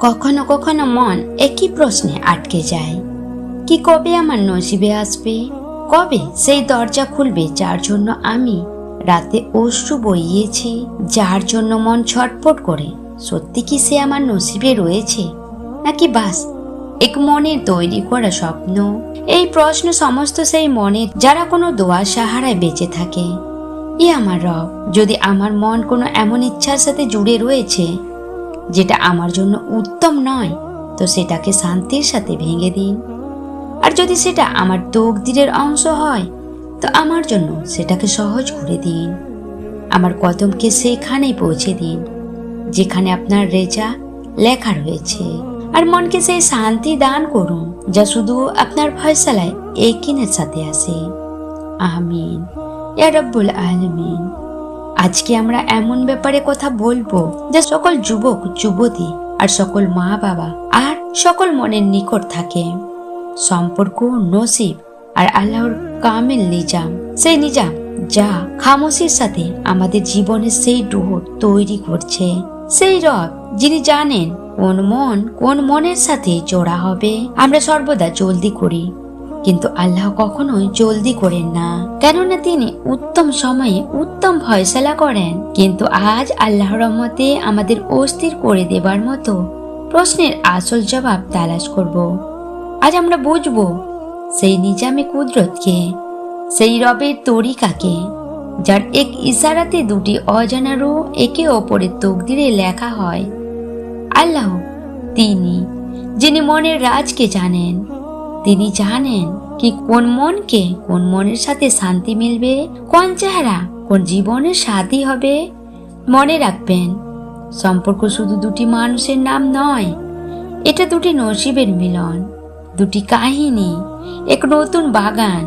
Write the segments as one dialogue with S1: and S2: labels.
S1: কখনো কখনো মন একই প্রশ্নে আটকে যায়। কি কবে আমার নসিবে আসবে? কবে সেই দরজা খুলবে যার জন্য আমি রাতে অশ্রু বইয়েছি, যার জন্য মন ছটফট করে? সত্যি কি সে আমার নসিবে রয়েছে? নাকি বাস, এক মনের তৈরি করা স্বপ্ন? এই প্রশ্ন সমস্ত সেই মনে যারা কোনো দোয়ার সাহারায় বেঁচে থাকে। ই আমার রব, যদি আমার মন কোনো এমন ইচ্ছার সাথে জুড়ে রয়েছে যেটা আমার জন্য উত্তম নয়, তো সেটাকে শান্তির সাথে ভেঙে দিন। আর যদি সেটা আমার তকদিরের অংশ হয়, তো আমার জন্য সেটাকে সহজ করে দিন। আমার কদমকে সেখানেই পৌঁছে দিন, যেখানে আপনার রেজা লেখা রয়েছে। আর মনকে সেই শান্তি দান করুন, যা শুধু আপনার ফয়সালায় একিনের সাথে আসে। আমিন। ইয়া রব্বুল আলমিন। আজকে আমরা এমন ব্যাপারে কথা বলব যা সকল যুবক, যুবতী আর সকল মা বাবা আর সকল মনের নিকট থাকে। সম্পর্ক, নসিব আর আল্লাহর কামেল নিজাম। সেই নিজাম যা খামোশির সাথে আমাদের জীবনের সেই ডোর তৈরি করছে। সেই রব যিনি জানেন কোন মন কোন মনের সাথে জোড়া হবে। আমরা সর্বদা জলদি করি। কিন্তু আল্লাহ কখনোই জলদি করেন না। কেননা তিনি উত্তম সময়ে উত্তম ফয়সালা করেন। কিন্তু আজ আল্লাহ রহমতে আমাদের অস্থির করে দেবার মতো প্রশ্নের আসল জবাব তালাশ করব। আজ আমরা বুঝব, সেই নিজামে কুদরতকে, সেই রবের তরিকাকে, যার এক ইশারাতে দুটি অজানারও একে অপরের তকদিরে লেখা হয়। আল্লাহ, তিনি, যিনি মনের রাজকে জানেন তিনি জানেন কি কোন মনকে কোন মনের সাথে শান্তি মিলবে, কোন চেহারা কোন জীবনের সাথী হবে, মনে রাখবেন। সম্পর্ক শুধু দুটি মানুষের নাম নয়, এটা দুটি নসিবের মিলন, দুটি কাহিনী, এক নতুন বাগান,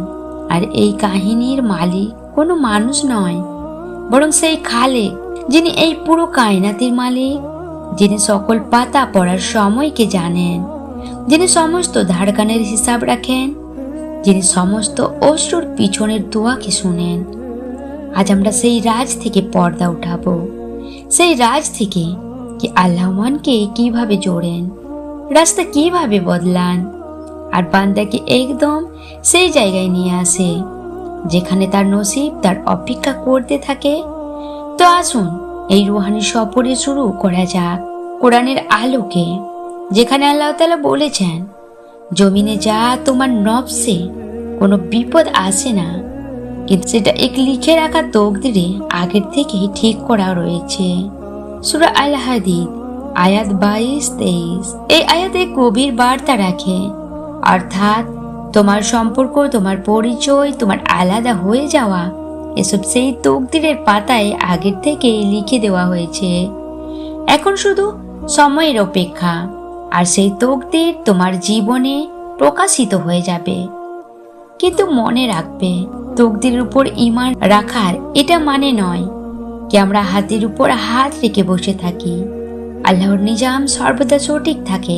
S1: আর এই কাহিনীর মালিক কোনো মানুষ নয়, বরং সেই খালেক, যিনি এই পুরো কায়নাতির মালিক, যিনি সকল পাতা পড়ার সময়কে জানেন। যিনি সমস্ত ধারকানের হিসাব রাখেন, যিনি সমস্ত অশ্রুর পিছনের দোয়াকে শুনেন। আজ আমরা সেই রাজ থেকে পর্দা উঠাবো। সেই রাজ থেকে কি আল্লাহমানকে কীভাবে জোড়েন? রাস্তা কীভাবে বদলান? আর বান্দাকে একদম সেই জায়গায় নিয়ে আসে, যেখানে তার নসিব তার অপেক্ষা করতে থাকে। তো আসুন, এই রুহানি সফরে শুরু করা যাক, কোরআনের আলোকে। যেখানে আল্লাহ তালা বলেছেন, জমিনে যা তোমার নবসে কোনো বিপদ আসে না, কিন্তু সেটা এক লিখে রাখা তকদিরে আগের থেকেই ঠিক করা রয়েছে। সুরা আল হাদিদ আয়াত বাইশ, তেইশ। এই আয়াতে গভীর বার্তা রাখে, অর্থাৎ তোমার সম্পর্ক, তোমার পরিচয়, তোমার আলাদা হয়ে যাওয়া, এসব সেই তকদিরের পাতায় আগের থেকেই লিখে দেওয়া হয়েছে। এখন শুধু সময়ের অপেক্ষা। আর সেই তকদির তোমার জীবনে প্রকাশিত হয়ে যাবে। কিন্তু মনে রাখবে, তকদির উপর ইমান রাখার এটা মানে নয় কি আমরা হাতের উপর হাত রেখে বসে থাকি, আল্লাহর নিজাম সর্বদা সঠিক থাকে,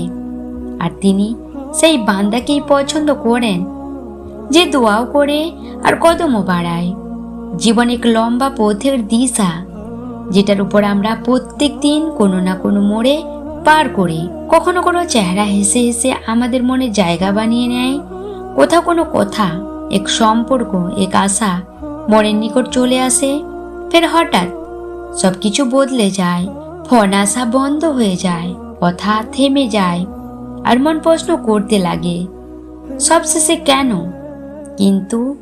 S1: আর তিনি সেই বান্দাকেই পছন্দ করেন, যে দোয়াও করে আর কদমও বাড়ায়। জীবন এক লম্বা পথের দিশা, যেটার উপর আমরা প্রত্যেক দিন কোনো না কোনো মোড়ে পার করি। কখনো কোনো চেহারা হেসে হেসে আমাদের মনে জায়গা বানিয়ে নেয়। কোথাও কোনো কথা, এক সম্পর্ক, এক আশা মনের নিকট চলে আসে। ফের হঠাৎ সব কিছু বদলে যায়, ফোন আসা বন্ধ হয়ে যায়, কথা থেমে যায়, আর মন প্রশ্ন করতে লাগে, সবশেষে কেন? কিন্তু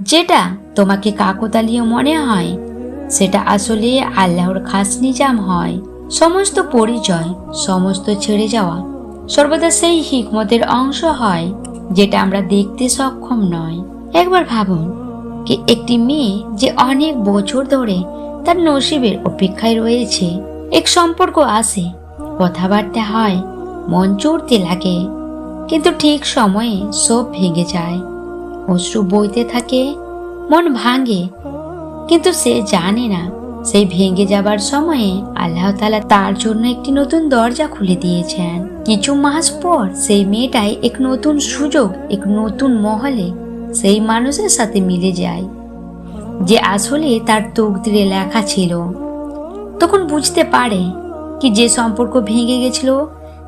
S1: যেটা তোমাকে কাকতালীয় মনে হয়, সেটা আসলে আল্লাহর খাস নিজাম হয়। সমস্ত পরিচয় সমস্ত ছেড়ে যাওয়া সর্বদা সেই হিকমতের অংশ হয়, যেটা আমরা দেখতে সক্ষম নয়। একবার ভাবুন কি একটি মেয়ে যে অনেক বছর ধরে তার নসিবের অপেক্ষায় রয়েছে, এক সম্পর্ক আসে কথাবার্তা হয়, মন চড়তে লাগে, কিন্তু ঠিক সময়ে সব ভেঙে যায়। অশ্রু বইতে থাকে, মন ভাঙে, কিন্তু সে জানে না সেই ভেঙে যাবার সময়ে আল্লাহ তালা তার জন্য একটি নতুন দরজা খুলে দিয়েছেন। কিছু মাস পর সেই মেয়েটাই এক নতুন সুযোগ, এক নতুন মহলে সেই মানুষের সাথে মিলে যায়, যে আসলে তার তকদিরে লেখা ছিল। তখন বুঝতে পারে কি যে সম্পর্ক ভেঙে গেছিল,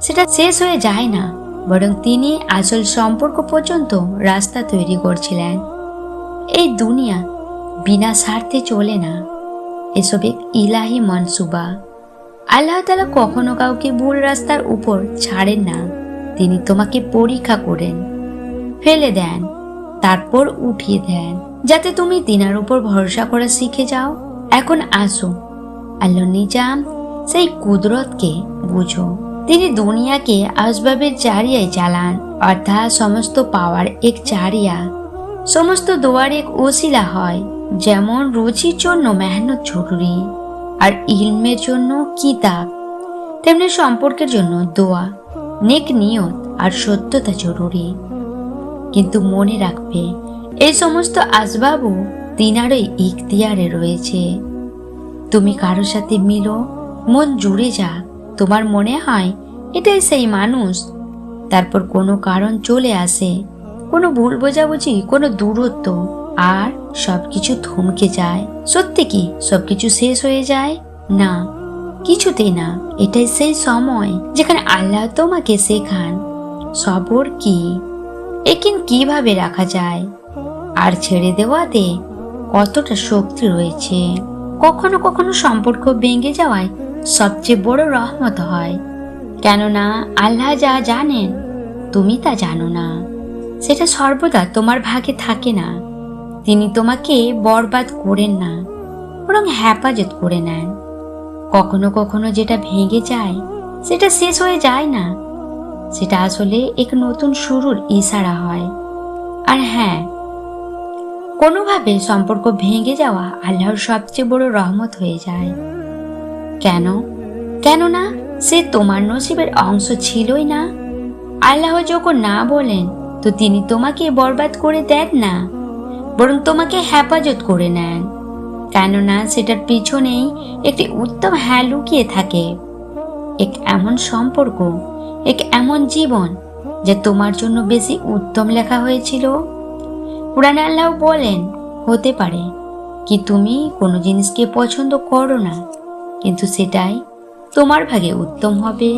S1: সেটা শেষ হয়ে যায় না, বরং তিনি আসল সম্পর্ক পর্যন্ত রাস্তা তৈরি করছিলেন। এই দুনিয়া বিনা স্বার্থে চলে না। এসব এক ইলাহি মনসুবা। আল্লাহ তালা কখনো কাউকে ভুল রাস্তার উপর ছাড়েন না। তিনি তোমাকে পরীক্ষা করেন, ফেলে দেন, তারপর উঠিয়ে দেন, যাতে তুমি তিনার উপর ভরসা করা শিখে যাও। এখন আসো আল্লাহ নিজাম, সেই কুদরতকে বুঝো। তিনি দুনিয়াকে আসবাবের চারিয়ায় চালান অর্থাৎ সমস্ত পাওয়ার এক চারিয়া সমস্ত দোয়ার এক ওসিলা হয়। যেমন রুচির জন্য মেহনত জরুরি আর ইলমের জন্য কিতাব, তেমনি সম্পর্কের জন্য দোয়া, নেক নিয়ত আর সত্যতা জরুরি। কিন্তু মনে রাখবে এই সমস্ত আসবাবও তিনারই ইখতিয়ারে রয়েছে। তুমি কারোর সাথে মিলো, মন জুড়ে যা, তোমার মনে হয় এটাই সেই মানুষ। তারপর কোনো কারণ চলে আসে, কোনো ভুল বোঝাবুঝি, কোনো দূরত্ব আর সবকিছু থমকে যায়। সত্যি কি সবকিছু শেষ হয়ে যায়? না, কিছুতেই না। এটাই সেই সময় যেখানে আল্লাহ তোমাকে শেখান। সবর কি? একিন কীভাবে রাখা যায়? আর ছেড়ে দেওয়াতে কতটা শক্তি রয়েছে? কখনো কখনো সম্পর্ক ভেঙে যাওয়ায় সবচেয়ে বড় রহমত হয়। কেননা আল্লাহ যা জানেন, তুমি তা জানো না। সেটা সর্বদা তোমার ভাগে থাকে না। তিনি তোমাকে বরবাদ করেন না, বরং হেফাজত করে নেন। কখনো কখনো যেটা ভেঙে যায়, সেটা শেষ হয়ে যায় না। সেটা আসলে এক নতুন শুরুর ইশারা হয়। আর হ্যাঁ কোনোভাবে সম্পর্ক ভেঙে যাওয়া আল্লাহর সবচেয়ে বড় রহমত হয়ে যায়। কেন? কেননা সে তোমার নসিবের অংশ ছিলই না। আল্লাহ যখন না বলেন, তো তিনি তোমাকে বরবাদ করে দেন না। বরং তোমাকে হেফাজত করে নেন। কেননা সেটার পিছনেই একটি উত্তম হ্যাঁ লুকিয়ে থাকে। এক এমন সম্পর্ক, এক এমন জীবন, যা তোমার জন্য বেশি উত্তম লেখা হয়েছিল। পুরান আল্লাহ বলেন, হতে পারে কি তুমি কোনো জিনিসকে পছন্দ করো না, কিন্তু সেটাই তোমার ভাগে উত্তম হবে।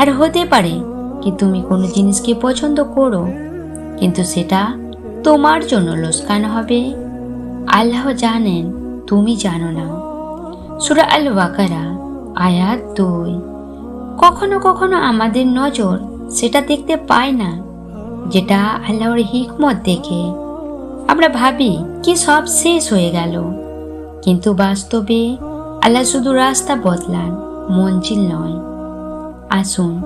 S1: আর হতে পারে কি তুমি কোনো জিনিসকে পছন্দ করো, কিন্তু সেটা তোমার জন্য লোসকান হবে। আল্লাহ জানেন, তুমি জানো না। সুরা আল ওয়াকারা আয়াত দুই। কখনো কখনো আমাদের নজর সেটা দেখতে পায় না, যেটা আল্লাহর হিকমত দেখে। আমরা ভাবি, কি সব শেষ হয়ে গেল। কিন্তু বাস্তবে আল্লাহ শুধু রাস্তা বদলান, মঞ্জিল নয়। আসুন,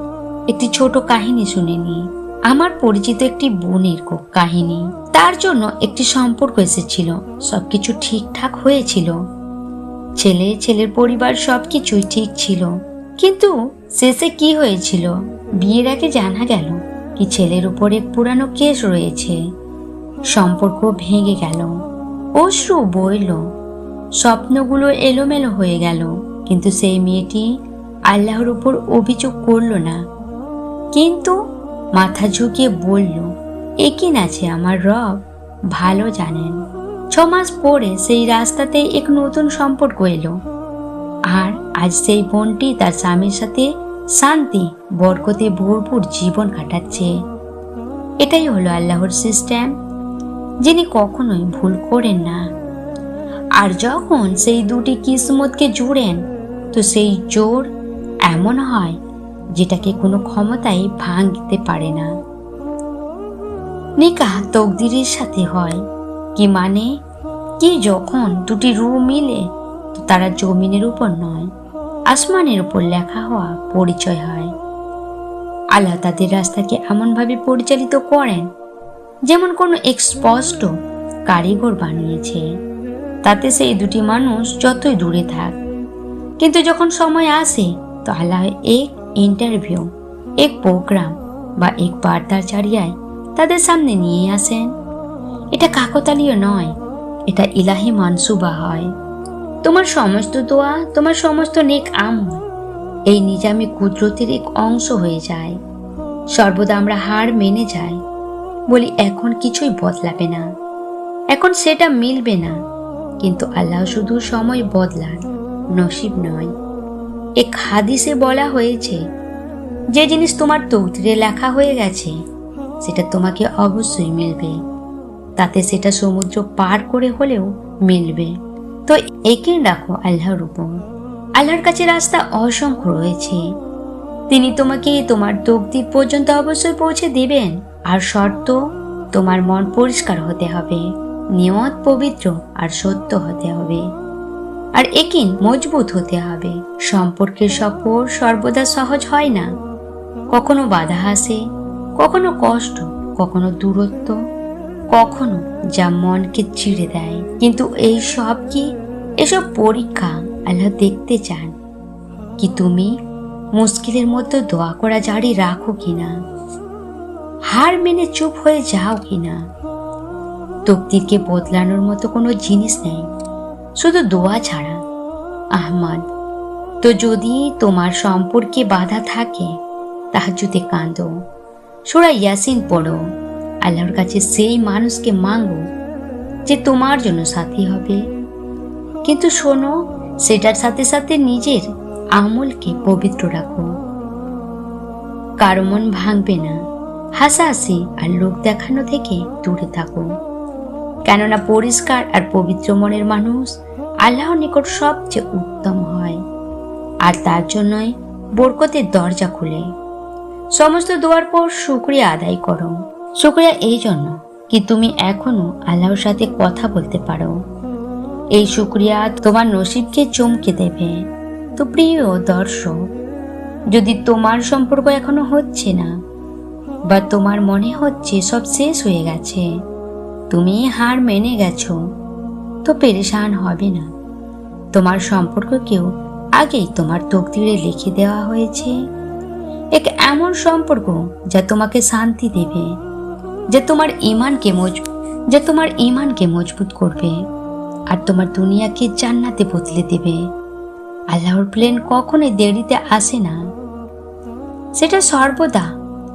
S1: একটি ছোট কাহিনী শুনে নি আমার পরিচিত একটি বোনের কাহিনী। তার জন্য একটি সম্পর্ক এসেছিল। সবকিছু ঠিকঠাক হয়েছিল। ছেলে, ছেলের পরিবার সবকিছুই ঠিক ছিল। কিন্তু শেষে কি হয়েছিল? বিয়ের আগে জানা গেল কি ছেলের উপর এক পুরানো কেস রয়েছে। সম্পর্ক ভেঙে গেল। অশ্রু বইল। স্বপ্নগুলো এলোমেলো হয়ে গেল। কিন্তু সেই মেয়েটি আল্লাহর উপর অভিযোগ করল না। কিন্তু মাথা ঝুঁকিয়ে বলল একিন আছে আমার রব ভালো জানেন। ছ মাস পরে সেই রাস্তাতে এক নতুন সম্পর্ক এলো। আর আজ সেই বোনটি তার স্বামীর সাথে শান্তি, বরকতে ভরপুর জীবন কাটাচ্ছে। এটাই হলো আল্লাহর সিস্টেম, যিনি কখনোই ভুল করেন না। আর যখন সেই দুটি কিসমতকে জুড়েন, তো সেই জোর এমন হয়, যেটাকে কোনো ক্ষমতাই ভাঙতে পারে না। নিকাহ তকদিরের সাথে হয়। কি মানে? কি যখন দুটি রু মিলে তারা জমিনের উপর নয়, আসমানের উপর লেখা হওয়া পরিচয় হয়। আল্লাহ তাদের রাস্তাকে এমনভাবে পরিচালিত করেন, যেমন কোনো স্পষ্ট কারিগর বানিয়েছে। তাতে সেই দুটি মানুষ যতই দূরে থাক, কিন্তু যখন সময় আসে, তো আল্লাহ এক ইন্টারভিউ এক প্রোগ্রাম বা এক বার্তার চারিয়ায় তাদের সামনে নিয়ে আসেন এটা কাকতালীয় নয়, এটা ইলাহি মানসুবা হয়। তোমার সমস্ত দোয়া, তোমার সমস্ত নেক আম এই নিজামি কুদরতের এক অংশ হয়ে যায়। সর্বদা আমরা হার মেনে যাই, বলি এখন কিছুই বদলাবে না। এখন সেটা মিলবে না, কিন্তু আল্লাহ শুধু সময় বদলান, নসিব নয়। এক হাদিসে বলা হয়েছে, যে জিনিস তোমার তৌতিরে লেখা হয়ে গেছে সেটা তোমাকে অবশ্যই মিলবে। তাতে সেটা সমুদ্র পার করে হলেও মিলবে। তো একে রাখো আল্লাহর উপর। আল্লাহর কাছে রাস্তা অসংখ্য রয়েছে। তিনি তোমাকে তোমার তকদির পর্যন্ত অবশ্যই পৌঁছে দিবেন। আর শর্ত, তোমার মন পরিষ্কার হতে হবে, নিয়ত পবিত্র আর সত্য হতে হবে। আর একিন মজবুত হতে হবে। সম্পর্কের সফর সর্বদা সহজ হয় না। কখনো বাধা আসে কখনো কষ্ট, কখনো দূরত্ব, কখনো যা মনকে চিড়ে দেয়। কিন্তু এই সব কি এসব পরীক্ষা? আল্লাহ দেখতে চান। কি তুমি মুশকিলের মধ্যে দোয়া করা জারি রাখো কিনা? হার মেনে চুপ হয়ে যাও কিনা? তকদিরকে বদলানোর মতো কোনো জিনিস নেই। শুধু দোয়া ছাড়া। আহমদ, তো যদি তোমার সম্পর্কে বাধা থাকে তাহাজুতে কাঁদো। সুরা ইয়াসিন পড়ো। আল্লাহর কাছে সেই মানুষকে মাঙ্গো যে তোমার জন্য সাথী হবে। কিন্তু শোনো, সেটার সাথে সাথে নিজের আমলকে পবিত্র রাখো। কারও মন ভাঙবে না। হাসাহাসি আর লোক দেখানো থেকে দূরে থাকো। কেননা পরিষ্কার আর পবিত্র মনের মানুষ আল্লাহর নিকট সবচেয়ে উত্তম হয়। আর তার জন্যই বরকতের দরজা খুলে। সমস্ত দোয়ার পর শুক্রিয়া আদায় করো। শুক্রিয়া এই জন্য কি তুমি এখনও আল্লাহর সাথে কথা বলতে পারো। এই শুক্রিয়া তোমার নসিবকে চমকে দেবে। তো প্রিয় দর্শক, যদি তোমার সম্পর্ক এখনও হচ্ছে না, বা তোমার মনে হচ্ছে সব শেষ হয়ে গেছে, তুমি হার মেনে গেছো, তো পেরেশান হবে না। তোমার সম্পর্ককেও আগেই তোমার তকদিরে লিখে দেওয়া হয়েছে। এমন সম্পর্ক যা তোমাকে শান্তি দেবে, যে তোমার ইমানকে মজ, যে তোমার ইমানকে মজবুত করবে আর তোমার দুনিয়াকে জান্নাতে বদলে দেবে। আল্লাহর প্লেন কখনোই দেরিতে আসে না। সেটা সর্বদা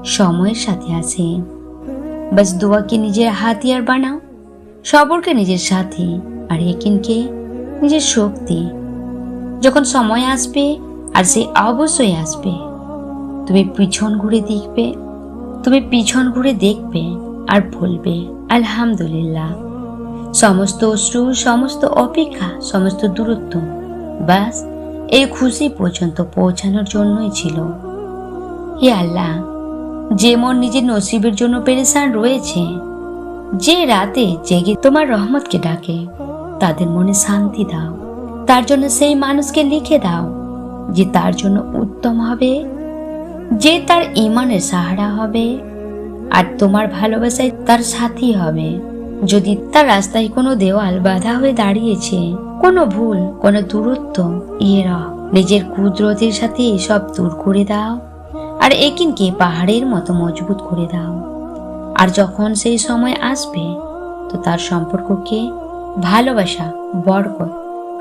S1: সময়ের সাথে আসে। বাস দোয়াকে নিজের হাতিয়ার বানাও, সবরকে নিজের সাথে আর একিনকে নিজের শক্তি। যখন সময় আসবে আর সে অবশ্যই আসবে। তুমি পিছন ঘুরে দেখবে, তুমি পিছন ঘুরে দেখবে আর বলবে, আলহামদুলিল্লাহ। সমস্ত অশ্রু, সমস্ত অপেক্ষা, সমস্ত দূরত্ব, ব্যাস, এই খুশি পর্যন্ত পৌঁছানোর জন্যই ছিল। হে আল্লাহ, যে মন নিজের নসিবের জন্য পেরেশান রয়েছে, যে রাতে জেগে তোমার রহমতকে ডাকে, তাদের মনে শান্তি দাও। তার জন্য সেই মানুষকে লিখে দাও যে তার জন্য উত্তম হবে যে তার ইমানের সাহারা হবে আর তোমার ভালোবাসায় তার সাথী হবে। যদি তার রাস্তায় কোনো দেওয়াল বাধা হয়ে দাঁড়িয়েছে, কোনো ভুল, কোনো দূরত্ব ইয়েরা নিজের কুদরতের সাথে সব দূর করে দাও। আর একিনকে পাহাড়ের মতো মজবুত করে দাও। আর যখন সেই সময় আসবে, তো তার সম্পর্ককে ভালোবাসা, বরকত,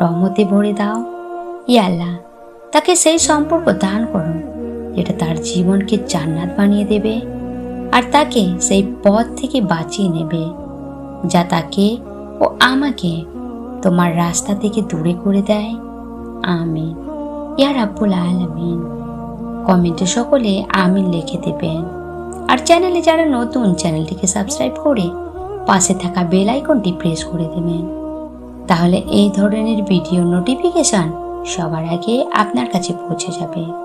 S1: রহমতে ভরে দাও। ইয়াল্লাহ তাকে সেই সম্পর্ক দান করো। যেটা তার জীবনকে জান্নাত বানিয়ে দেবে আর তাকে সেই পথ থেকে বাঁচিয়ে নেবে, যা তাকে ও আমাকে তোমার রাস্তা থেকে দূরে করে দেয়। আমিন। ইয়া রাব্বুল আলামিন। কমেন্টে সকলে আমিন লিখে দেবেন। আর চ্যানেলে যারা নতুন, চ্যানেলটিকে সাবস্ক্রাইব করে পাশে থাকা বেল আইকনটি প্রেস করে দেবেন। তাহলে এই ধরনের ভিডিও নোটিফিকেশন সবার আগে আপনার কাছে পৌঁছে যাবে।